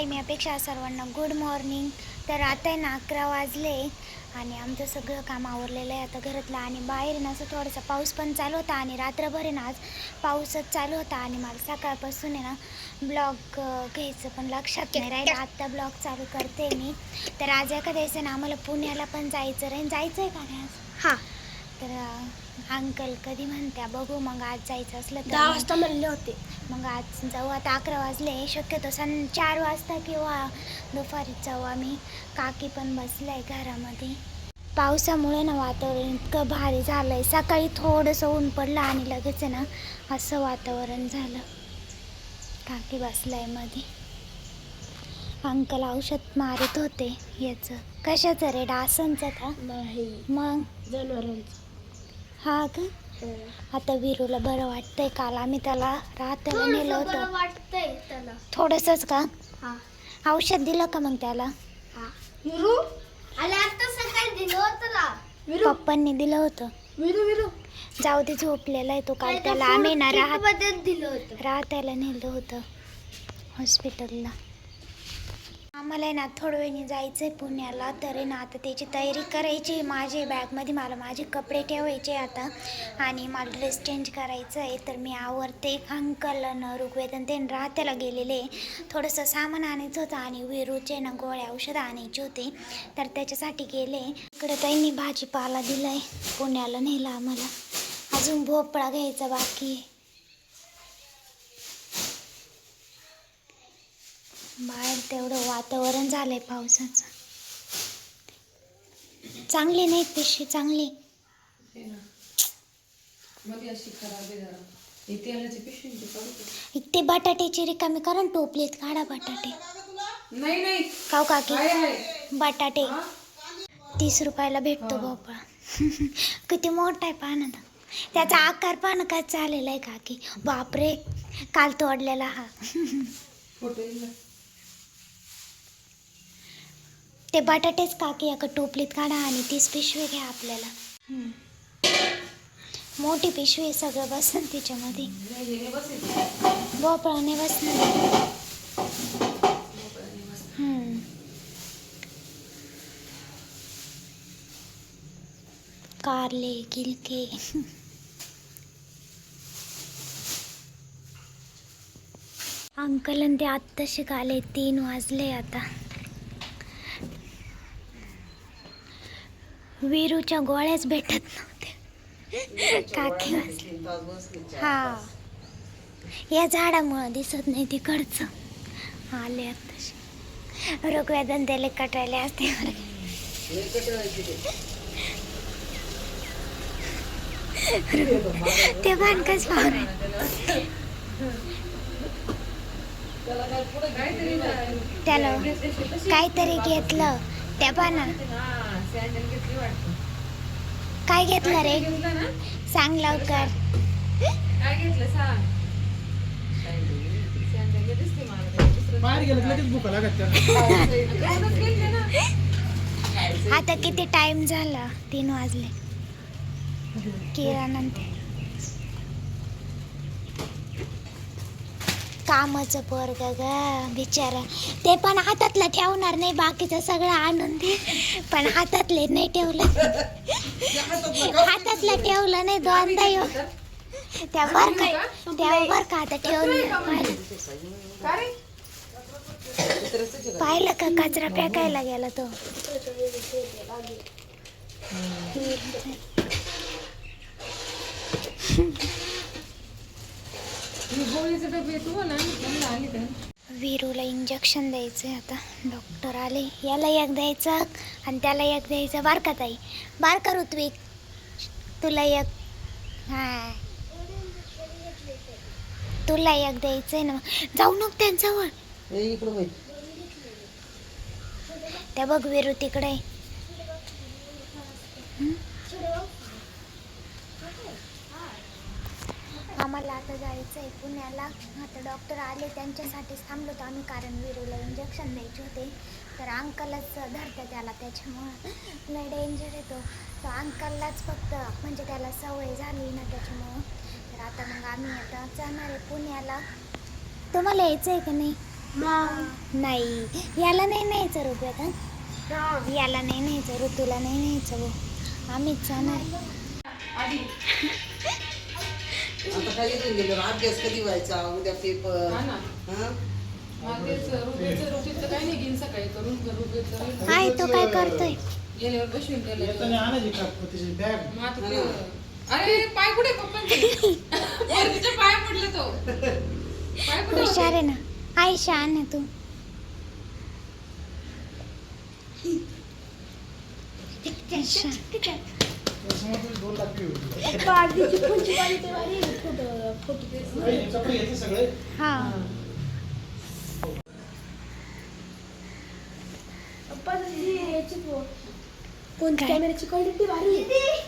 हाय मी अपेक्षा सर्वांना good morning तर आता आहे ना अकरा वाजले आणि आमचं सगळं काम आवरलेलं आहे. आता घरातलं आणि बाहेर ना असं थोडासा पाऊस पण चालू होता आणि रात्रभर आहे ना आज पाऊसच चालू होता आणि मला सकाळपासून आहे ना ब्लॉग घ्यायचं पण लक्षात नाही राहिलं. आत्ता ब्लॉग चालू करते मी. तर आज एखाद्या दिवशी ना आम्हाला पुण्याला पण जायचं राहील जायचं आहे का नाही आज? हां. तर अंकल कधी म्हणत्या बघू मग आज जायचं असलं तर. दहा मग- वाजता म्हणले होते. मग आज जाऊ आता अकरा वाजले. शक्यतो सं चार वाजता किंवा दुपारीच जाऊ आम्ही. काकी पण बसलाय घरामध्ये. पावसामुळे ना वातावरण इतकं भारी झालं आहे सकाळी थोडंसं ऊन पडलं आणि लगेच आहे ना असं वातावरण झालं. काकी बसलायमध्ये अंकल औषध मारत होते. याचं कशाचं रे? डासांचं का? नाही. मग? जनावरांचं. हा का? आता विरूला बरं वाटतंय काल. आम्ही त्याला रात्रीला नेलं होतं. वाटतंय त्याला. थोडंसंच का? हा. औषध दिलं का मग त्याला? हा. विरू? आले आता सकाळी दिलं होतं ना. विरू? पप्पांनी दिलं होतं. विरू विरू. जाऊ दे झोपलेला आहे तो काल. त्याला आम्ही ना राहत बद्दल दिलं होतं. राहत्याला नेलं होतं. हॉस्पिटलला. आम्हाला आहे ना थोड्या वेळाने जायचं आहे पुण्याला. तर आहे ना आता त्याची तयारी करायची माझे बॅगमध्ये. मला माझे कपडे ठेवायचे आता. आणि मला ड्रेस चेंज करायचं आहे. तर मी आवरते अंकल न ऋग्वेदन ते राहत्याला गेलेले थोडंसं सामान आणायचं होतं आणि विरूचे ना गोळ्या औषधं आणायचे होते. तर त्याच्यासाठी गेले. इकडे त्यांनी भाजीपाला दिला आहे पुण्याला नेला आम्हाला. अजून भोपळा घ्यायचा बाकी आहे बाहेर तेवढं वातावरण झालंय पावसाचं. चांगली नाही पिशवी चांगली. आहे आहे, ती बटाट्याची रिकामी करा टोपलीत काढा बटाटे. नाही नाही. काव काकी आहे आहे. बटाटे? तीस रुपयाला भेटतो. भोपळा किती मोठा आहे पाहा ना तो. त्याचा आकार पाहा ना काय चाललेला आहे काकी. बापरे. काल तोडलेला हा फोटो येईल ना. ते बटाटेच काकी एका टोपलीत काढा आणि तीच पिशवी घ्या आपल्याला हम्म. मोठी पिशवी आहे सगळं बसन त्याच्यामध्ये भोपळाने बसणार हम्म. कारले गिलके अंकल आणि ते आत्ता शिकाले तीन वाजले आता विरूच्या गोळ्याच भेटत नव्हत्या. काकी हा. या झाडामुळं दिसत नाही तिकडचं. आले तसे ऋग्वेदन त्याला कटायले असते. ते. बांधकच पाहून त्याला काहीतरी त्याला काहीतरी घेतलं. त्या पाना सॅन्डल घेतली वाटतं. काय घेतलं रे? सांग लवकर. काय घेतलं? सांग. सॅन्डल घेतलीस ती मला. ते दुसरं बाहेर गेलं की लगेच भुका लागत त्याला. दोनच घेतले ना. आता किती टाइम झाला? तीन वाजले. किराणा कामाचं पोरग ग बिचारा. ते पण हातातलं ठेवणार नाही बाकीचं सगळं आणून दे. पण हातातले नाही ठेवलं. हातातलं ठेवलं नाही दोनदा येऊ त्या बर का त्या बर का आता ठेवून पाहिलं का पाहिलं का कचरा फेकायला गेला तो ही गोळीचे डबे तुम्हाला आणले आले का विरूला इंजेक्शन द्यायचं आहे आता. डॉक्टर आले. याला एक द्यायचं आणि त्याला एक द्यायचं बारका ताई. बारका ऋत्विक तुला एक हां. तुला एक द्यायचं आहे ना जाऊ नको त्यांच्यावर. त्या बघ विरू तिकडे आहे. हं? आम्हाला आता जायचं आहे पुण्याला. आता डॉक्टर आले त्यांच्यासाठीच थांबलो होतो आम्ही कारण विरूला इंजेक्शन द्यायचे होते. तर अंकलच धरतं त्याला त्याच्यामुळं लय डेंजर येतो तो. अंकललाच फक्त म्हणजे त्याला सवय झाली ना त्याच्यामुळं. तर आता मग आम्ही आता जाणार आहे पुण्याला. तुम्हाला यायचं आहे का नाही? नाही. याला नाही न्यायचं रुपया का? याला नाही न्यायचं ऋतूला नाही न्यायचं. आम्हीच जाणार. आधी. आता काय इथून गेलो? अभ्यास कधी व्हायचा? उद्या पेपर हा ना. हं? मग तेच रुपयाचं रुपयाचं काही नाही घेईन सकाळी करून तो काय करतोय? गेल्यावर बसवीन त्याला येताना आणायची का त्याची बॅग मग आता ते- अरे पाय कुठे पप्पांचे? पाय पडले तो. पाय कुठे हुशार आहे ना. आहे शान आहे तू. शान. त्याच्यामध्ये दोन लाख होती. काही कपडे घेतले सगळे हा. कोणत्या काय? कॅमेऱ्याची क्वालिटी भारी आहे?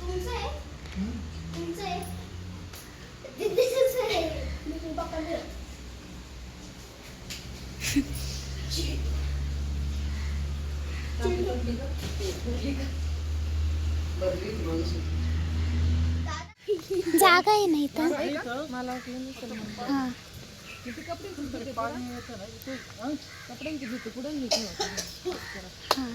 तुमचं आहे? तुमचं आहे? दीदीचंच आहे मी पप्पा दे. बरं लिहिली माणूस. जागा आहे ना इथं हा। हा.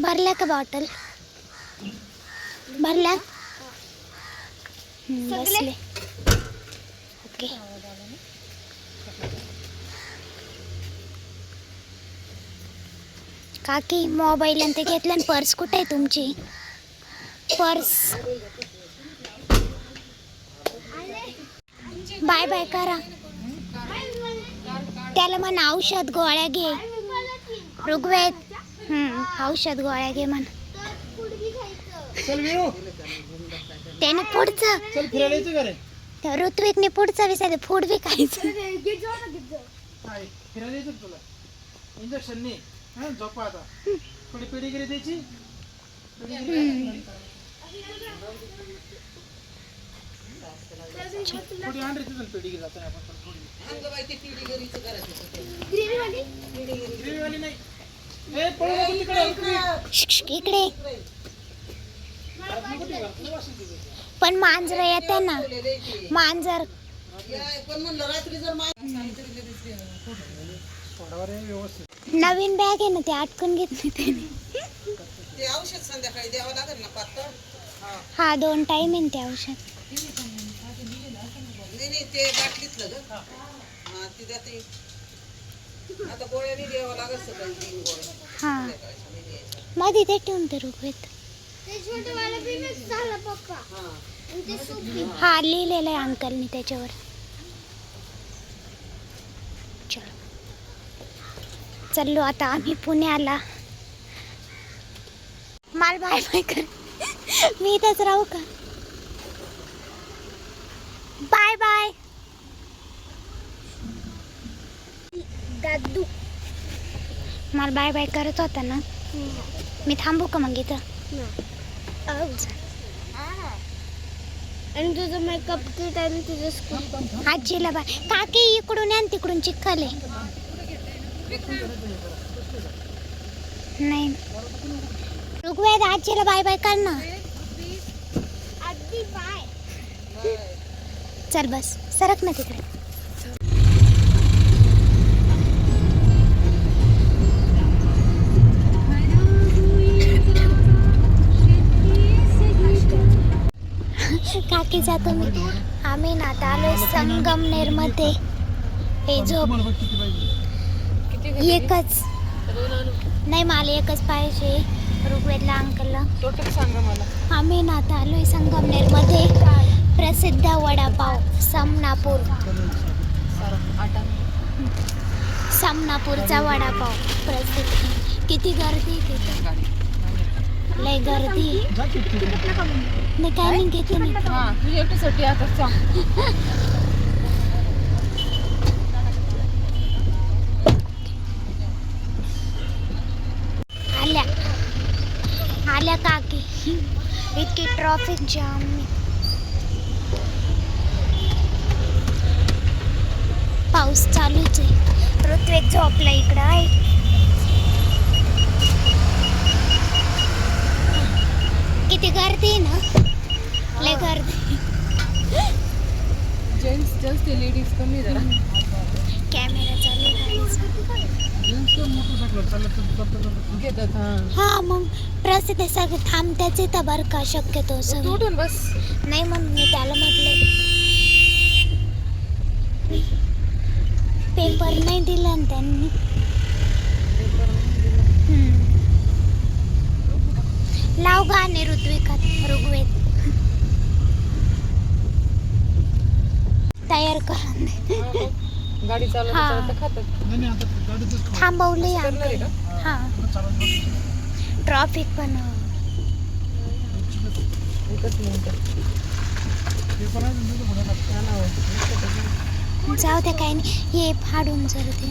भरल्या का बॉटल भरल्या हम्म, बसले ओके। काकी मोबाईल आणि ते घेतलं आणि पर्स कुठे आहे तुमची? पर्स. बाय बाय करा. त्याला म्हण औषध गोळ्या घे. ऋग्वेद. औषध गोळ्या घे म्हण. त्याने पुढचं. ऋत्विकने पुढचं विचारलं फूड तुला? इंजेक्शन हा झोपा आता. थोडी पेडीगिरी द्यायची. पेडीगिरी थोडी आणली तुझं पेडीगिरी जाताना आपण पण थोडी. ग्रेव्हीवाली नाही. ए पळू नको तिकडे. इकडे. पण मांजर येते ना. मांजर. पण म्हणलं रात्री जर मा- सोडावा रे व्यवस्थित नवीन बॅग आहे ना ते अटकून घेतली त्याने. ते औषध संध्याकाळी द्यावं लागेल ना पातळ? हा. हा दोन टाइम आहे ते औषध. नाही नाही ते बाटलीतलं ग. हा. ती जाते. आता गोळ्याने द्यावं लागेल सकाळी तीन गोळ्या. हा. संध्याकाळच्या नाही द्यायच्या. मध्ये ते ठेवून ते ऋग्वेद ते छोटंवालं बी mix झालं पप्पा हा. आणि ते सूप बी. हा लिहिलेलं आहे अंकलनी त्याच्यावर. चलो. चाललो आता आम्ही पुण्याला. माल बाय बाय कर. मी इथंच राहू का? Bye bye. दादू. मला बाय बाय करत होता ना? मी थांबू का मग इथं? आणि तुझं मेकअप किट आणि तुझं स्कूल आजीला बाय. काकी इकडून आणि तिकडून चिखल आहे. नाही. ऋग्वेद आजीला बाय बाय कर ना. चल बस सरक ना तिकडे. काकी जातो मी आम्ही ना आलो संगमनेरमध्ये. हे झोप. किती एकच. नाही मला एकच पाहिजे. ऋग्वेदला अंकलला टोटल सांगा मला. आम्ही ना आता आलोय संगमनेरमध्ये. प्रसिद्ध वडापाव समनापूर. समनापूरचा वडापाव प्रसिद्ध. किती गर्दी आहे तिथे. लय गर्दी आहे. जा किती नाही काय नाही घेते नाही हा तुझ्या एकटीसाठी आता सांग आल्या आल्या काकी इतकी ट्रॉफिक जाम पाऊस चालूच आहे. ऋत्विक झोपला इकडं आहे किती गर्दी आहे ना? लय गर्दी. जेंट्स जास्त लेडीज कमी जरा. कॅमेरा चालू हा. हा मग प्रसिद्ध सगळं थांबत्याच इथं बरं का? शक्यतो सगळं. बस. नाही मग मी त्याला म्हटले. पेपर नाही दिला ना त्यांनी. लाव गाणे ऋत्विकात ऋग्वेद. तयार करून दे. गाडी चालवता हा. चालवता खातात नाही नाही, आता गाडीतच खाऊ. थांबवले करणार आहे का हा चालत. ट्रॉफिक पण एकच मिनिट ते पण आहे, तुमचं पुढं खाली. जाऊ द्या काही नाही हे फाडून जर ते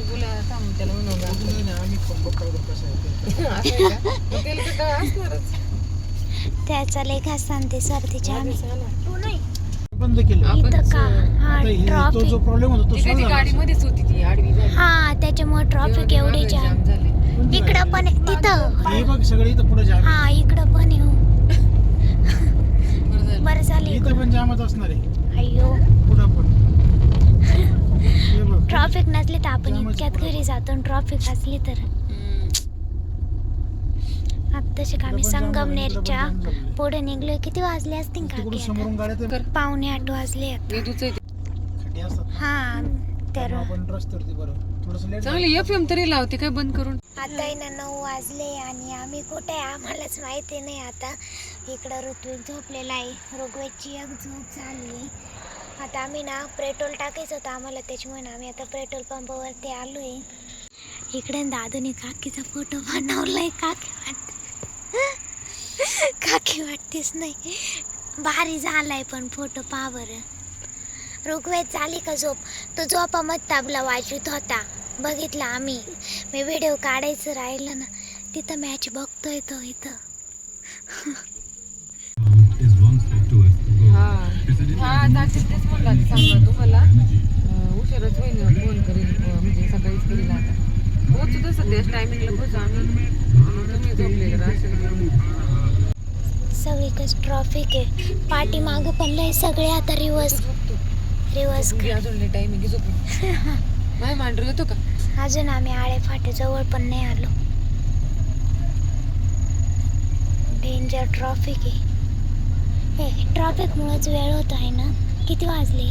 बोला थांब त्याला म्हणू का नाही, नाही, आम्ही पण बघतो कसं आहे ते. असं आहे का? मग त्याला तर काय असणारच त्याचा लेख असताना ते सर्दीच्या आम्ही आधीच आला. बंद केलं. आपण इथं का हा आता हे- तो ट्रॉफिक जो प्रॉब्लेम होता तो झाला गाडीमध्येच होती ती आडवी झाली हा त्याच्यामुळे ट्रॉफिक तेव्हा एवढी जाम जाम. झाले. कोणती इकडं पण आहे, तिथं? हे बघ सगळे इथं पुढे जाम. हा इकडं पण आहे हो. बरं झालं. बरं झालं इथं पण जामच असणार आहे. अय्यो. पुढं पण. हे बघ. ट्रॉफिक नसली तर आपण इतक्यात. घरी जातो ट्रॉफिक असली तर. हम्म. आता तसे का आम्ही संगमनेरच्या. पुढे निघलोय. किती वाजले असतील का पावणे आठ वाजले हा तर चांगली एफ एम तरी लावते काय बंद करून? आता ना नऊ वाजले आणि आम्ही कुठे आहे? आम्हालाच माहिती नाही आता. इकडं ऋत्विक झोपलेला आहे. ऋग्वेदची एक झोप झाली. आता आम्ही ना पेट्रोल टाकायचं होतं आम्हाला त्याच्यामुळे ना आम्ही आता पेट्रोल पंपावरती आलो आहे इकडे दादूने काकीचा फोटो बनवलाय. काकी वाट काकी वाटतेच नाही. भारी झालाय पण फोटो पहा बरं ऋग्वेद झाली का झोप? तो झोपामत तबला वाजवीत होता. बघितला आम्ही. मी व्हिडिओ काढायचं राहिलं ना तिथं मॅच बघतोय तो इथं. हा. हा तुम्हाला. उशिराच होईल फोन करेल म्हणजे सकाळीच करेल आता. पोहोचू तसं त्याच टायमिंगला पोहोचू आम्ही. तुम्ही झोपलेले राहशील सगळीकडे ट्रॉफिक आहे. पाठीमागं पण लय सगळे आता रिवर्स रिवर्स अजून माय मांडर येतो का? अजून आम्ही आळे फाट्याजवळ पण नाही आलो. डेंजर ट्रॉफिक आहे. हे ट्रॉफिकमुळेच वेळ होतो आहे ना? किती वाजले?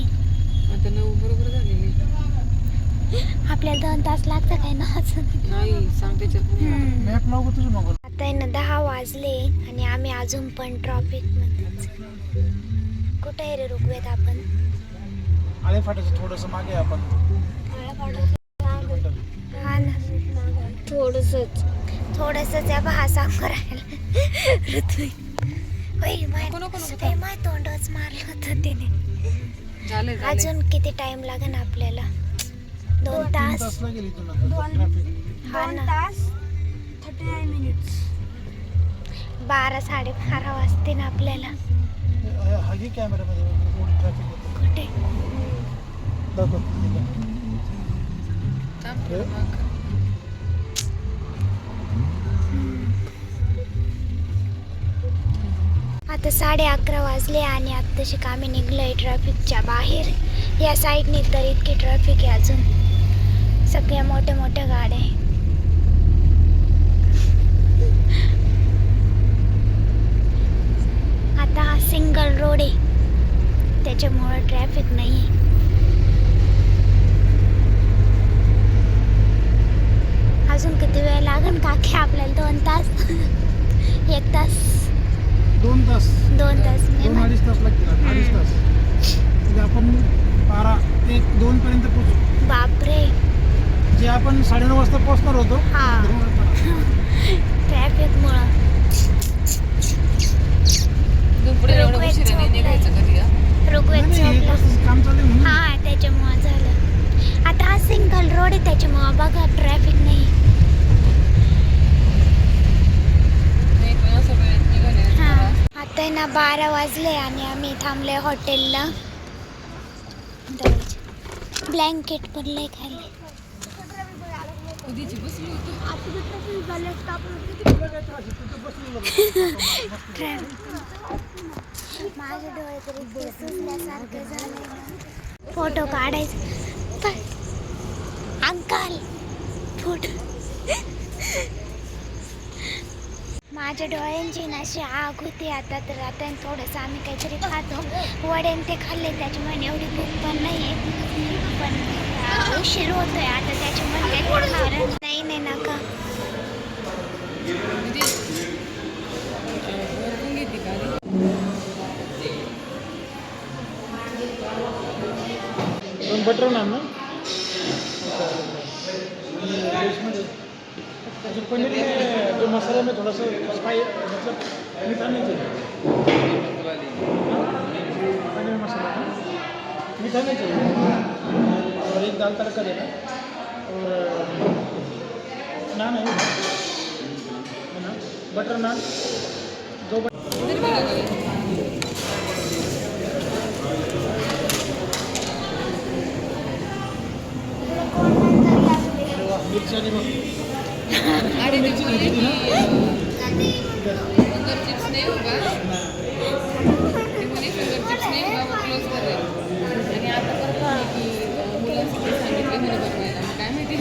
आता नऊ बरोबर झालेली. आपल्याला दोन तास लागतं काय ना अजून? नाही सांग त्याच्यात हम्म. मॅप लावू तुझं मग आता आहे ना दहा वाजले आणि आम्ही अजून पण ट्रॉफिक मध्येच. कुठे आहे रे ऋग्वेद आपण? आळे फाट्याचं थोडस मागे आपण. हा ना. थोडसच. थोडसच या हा सांगू राहिला ऋत्विक होय माय तोंडच मारलं होतं तिने. झाले झाले अजून किती टाइम लागेल आपल्याला? दोन तास. हा ना. बारा साडेबारा वाजतील आपल्याला. हा घे कॅमेरामध्ये रोड ट्रॅफिक कुठे. आता साडे अकरा वाजले आणि आत्ताशी आम्ही निघलोय ट्रॅफिकच्या बाहेर. या साईडने तर इतकी ट्रॅफिक आहे अजून. सगळ्या मोठ्या मोठ्या गाड्या आहे. आता हा सिंगल रोड आहे. त्याच्यामुळं ट्रॅफिक नाही आहे अजून किती वेळ लागेल काकी आपल्याला? दोन तास? एक तास? दोन तास. दोन तास दोन अडीच तास लागतील अडीच तास. म्हणजे आपण बारा एक दोन पर्यंत पोहोचू. बापरे. जे आपण साडेनऊ वाजता पोहोचणार होतो हा. दोन वाजता. ट्रॅफिक मुळे तू पुढे एवढं ऋग्वेद उशिरा नाही झोपलाय. निघायचं कधी हा? ऋग्वेद नाही, नाही, हे झोपला कसं काम चालू आहे म्हणून हा त्याच्यामुळं झालं आता हा सिंगल रोड आहे त्याच्यामुळं बघा ट्रॅफिक नाही नाही पण असं वेळेत निघाले हा आता आहे ना बारा वाजले आणि आम्ही थांबले हॉटेलला. ब्लँकेट पडलंय खाली. कधीची माझे डोळे तरी सुटल्यासारखे झाले फोटो काढायचे. पण अंकल फोटो. माझ्या डोळ्यांची ना अशी आग होती आता तर आता थोडंसं आम्ही काहीतरी खातो. वड्यान ते खाल्ले त्याच्यामुळे एवढी भूक पण नाही आहे पण उशीर होतोय आता त्याच्यामुळे काही नाही नाही नका का? बटर ना पनीर में जो मसाला में थोड़ा सा स्पाई मतलब मीठा नहीं चाहिए? पनीर मसाला हाँ? मीठा नहीं चाहिए। और एक दाल तड़का देना। और, नान है। ना? बटर नान। दो बटर मिरची आणि मग अरे मिरची घ्यायची होती ना फिंगर चिप्स नहीं होगा ते म्हणे फिंगर चिप्स नाही होगा वो क्लोज कर रहे हैं. आणि आता परत म्हणे की अं, मुलांसाठी सांगितलं म्हणे बनवायला मग काय माहिती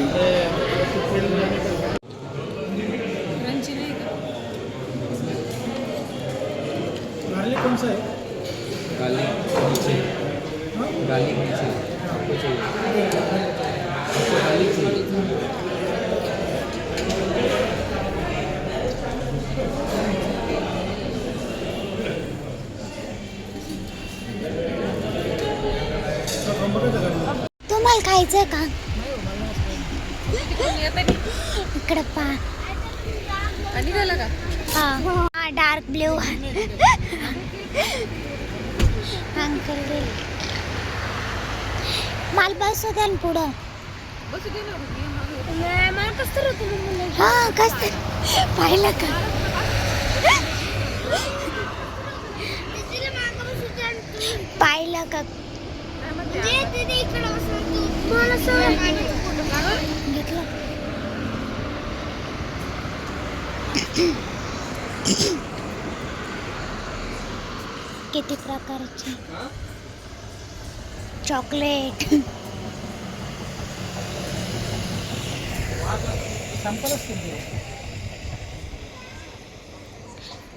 क्रंची नाही का गार्लिक कौन सा है गार्लिक नीचे हाँ? गार्लिक नीचे आपको चाहिए आपको गार्लिक चाहिए तो कॉम्प्युटर का तुम्हाला खायचं का कोणी येतं नाही. इकडं पा आणि झालं का हा डार्क ब्ल्यू अंकल गेले माल बसू द्या ना पुढं बसू दे ना रुपये मागे. हा कस पाहिलं का पाहिलं का काय म्हणते? घेतलं किती प्रकारचे? चॉकलेट.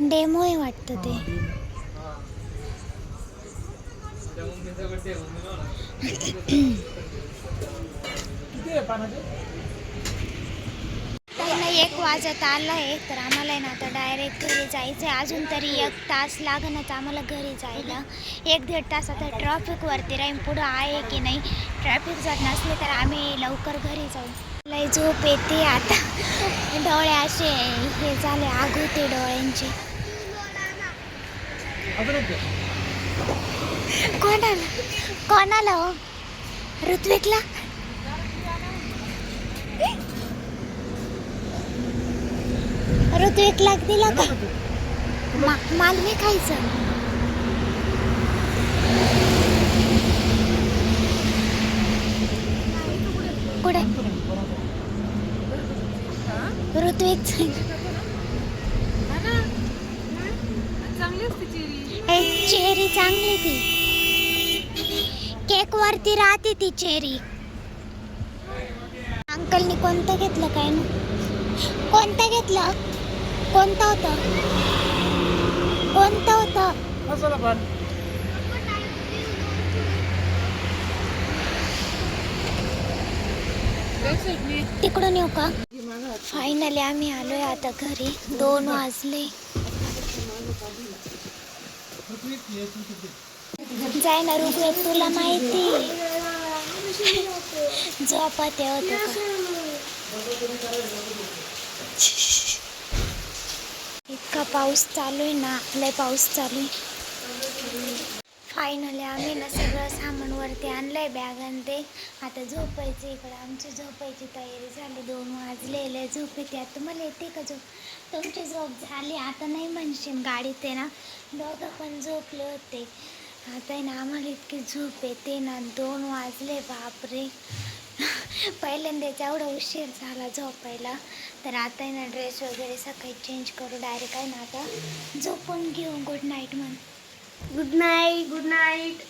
डेमो आहे वाटतं ते. त्यांना एक वाजत आलं आहे तर आम्हाला आहे ना आता डायरेक्ट घरी जायचं आहे अजून तरी एक तास लागणच आम्हाला घरी जायला. एक दीड तास आता ट्रॅफिकवरती राहीन. पुढं आहे की नाही ट्रॅफिक जर नसले तर आम्ही लवकर घरी जाऊ. लय झोप येते आता. डोळे असे हे झाले आगोते डोळ्यांचे. कोणाला? कोणाला हो? ऋत्विकला? ऋत्विक ऋत्विकला दिला का? मा माल नाही खायचं. कुठे? ऋत्विक हा ना? चांगली असते चेरी चेरी चांगली ती. केक वरती राहते ती चेरी अंकलनी कोणतं घेतलं काय ना? कोणतं घेतलं? कोणतं होतं? कोणतं होतं? तिकडून येऊ का? फायनली आम्ही आलोय आता घरी. दोन वाजले. जाय ना तुला माहिती झोपा ते हो इतका पाऊस चालू आहे ना लय पाऊस चालू आहे. फायनली आम्ही ना सगळं सामान वरती आणलंय बॅग आणि ते आता झोपायचं इकडं. आमची झोपायची तयारी झाली दोन वाजलेले. झोप येते आता मला येते का झोप? तुमची झोप झाली. आता नाही म्हणशील गाडीत आहे ना. दोघं पण झोपले होते. आता आहे ना आम्हाला इतकी झोप येते ना. दोन वाजले बापरे. पहिल्यांदाच एवढा उशीर झाला झोपायला. तर आता आहे ना ड्रेस वगैरे सकाळी चेंज करू डायरेक्ट आहे ना आता. झोपून घेऊ. गुड नाईट म्हण. Good night good night